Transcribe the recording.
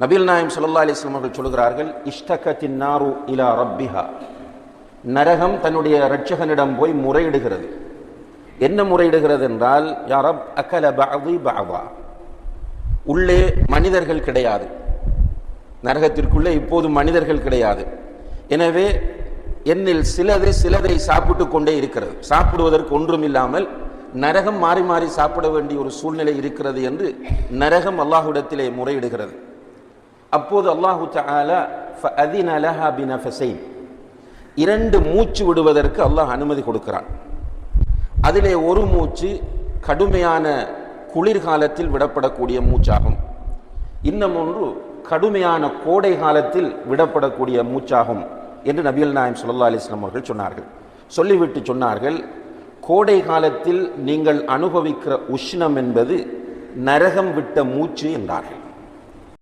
நபில் நாயம் சல்லா அலிஸ்லாம் அவர்கள் சொல்கிறார்கள் இஷ்டகத்தின் நாரு இலா ரப்பிஹா. நரகம் தன்னுடைய ரட்சகனிடம் போய் முறையிடுகிறது. என்ன முறையிடுகிறது என்றால் யாரப் அக்கல பஅதி பஅவா. உள்ளே மனிதர்கள் கிடையாது. நரகத்திற்குள்ளே இப்போது மனிதர்கள் கிடையாது. எனவே என்னில் சிலது சிலதை சாப்பிட்டு கொண்டே இருக்கிறது. சாப்பிடுவதற்கு ஒன்றும் இல்லாமல் நரகம் மாறி மாறி சாப்பிட வேண்டிய ஒரு சூழ்நிலை இருக்கிறது என்று நரகம் அல்லாஹுடத்திலே முறையிடுகிறது. அப்போது அல்லாஹு தஆலா ஃபஅதின லஹா பினஃபஸைன் இரண்டு மூச்சு விடுவதற்கு அல்லாஹ் அனுமதி கொடுக்கிறான். அதிலே ஒரு மூச்சு கடுமையான குளிர்காலத்தில் விடப்படக்கூடிய மூச்சாகும். இன்னும் ஒன்று கடுமையான கோடை காலத்தில் விடப்படக்கூடிய மூச்சாகும் என்று நபியல் நாயம் சுல்லா அலிஸ்லாம் அவர்கள் சொன்னார்கள். சொல்லிவிட்டு சொன்னார்கள் கோடை காலத்தில் நீங்கள் அனுபவிக்கிற உஷ்ணம் என்பது நரகம் விட்ட மூச்சு என்றார்கள்.